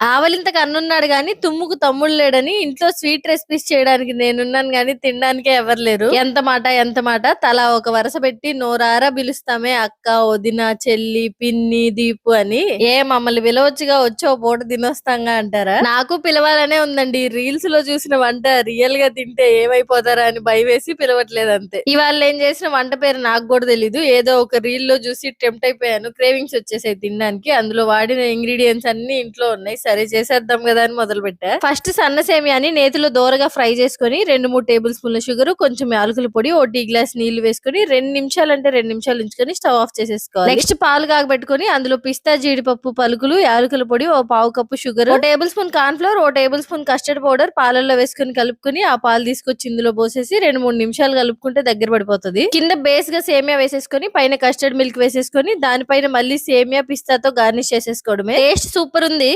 ఆవలింత కన్నున్నాడు గాని తుమ్ముకు తమ్ముడు లేడని ఇంట్లో స్వీట్ రెసిపీస్ చేయడానికి నేనున్నాను గాని తినడానికే ఎవరు లేరు. ఎంత మాట ఎంత మాట. తలా ఒక వరుస పెట్టి నోరారా పిలుస్తామే అక్క వదిన చెల్లి పిన్ని దీపు అని. ఏ మమ్మల్ని పిలవచ్చుగా వచ్చో ఓ పూట తినొస్తాంగా అంటారా? నాకు పిలవాలనే ఉందండి. రీల్స్లో చూసిన వంట రియల్గా తింటే ఏమైపోతారా అని భయం వేసి పిలవట్లేదు అంతే. ఇవాళ ఏం చేసిన వంట పేరు నాకు కూడా తెలీదు. ఏదో ఒక రీల్లో చూసి టెంప్ట్ అయిపోయాను. క్రేవింగ్స్ వచ్చేసాయి తినడానికి. అందులో వాడిన ఇంగ్రీడియంట్స్ అన్ని ఇంట్లో ఉన్నాయి. సరే చేసేద్దాం కదా అని మొదలు పెట్టా ఫస్ట్ సన్న సేమియాని నేతిలో దోరగా ఫ్రై చేసుకొని రెండు మూడు టేబుల్ స్పూన్ల షుగర్ కొంచెం యాలకుల పొడి ఓ టీ గ్లాస్ నీళ్ళు వేసుకొని రెండు నిమిషాలు అంటే రెండు నిమిషాలు ఉంచుకొని స్టవ్ ఆఫ్ చేసేసుకోవాలి. నెక్స్ట్ పాలు కాగబెట్టుకొని అందులో పిస్తా జీడిపప్పు పలుకులు యాలకుల పొడి ఓ పావు కప్పు షుగర్ ఓ టేబుల్ స్పూన్ కార్న్ ఫ్లోర్ ఓ టేబుల్ స్పూన్ కస్టర్డ్ పౌడర్ పాలల్లో వేసుకొని కలుపుకొని ఆ పాలు తీసుకొచ్చి ఇందులో పోసేసి రెండు మూడు నిమిషాలు కలుపుకుంటే దగ్గర పడిపోతుంది. కింద బేస్గా సేమియా వేసేసుకొని పైన కస్టర్డ్ మిల్క్ వేసేసుకొని దానిపైన మళ్ళీ సేమియా పిస్తాతో గార్నిష్ చేసేసుకోవడమే. టేస్ట్ సూపర్ ఉంది.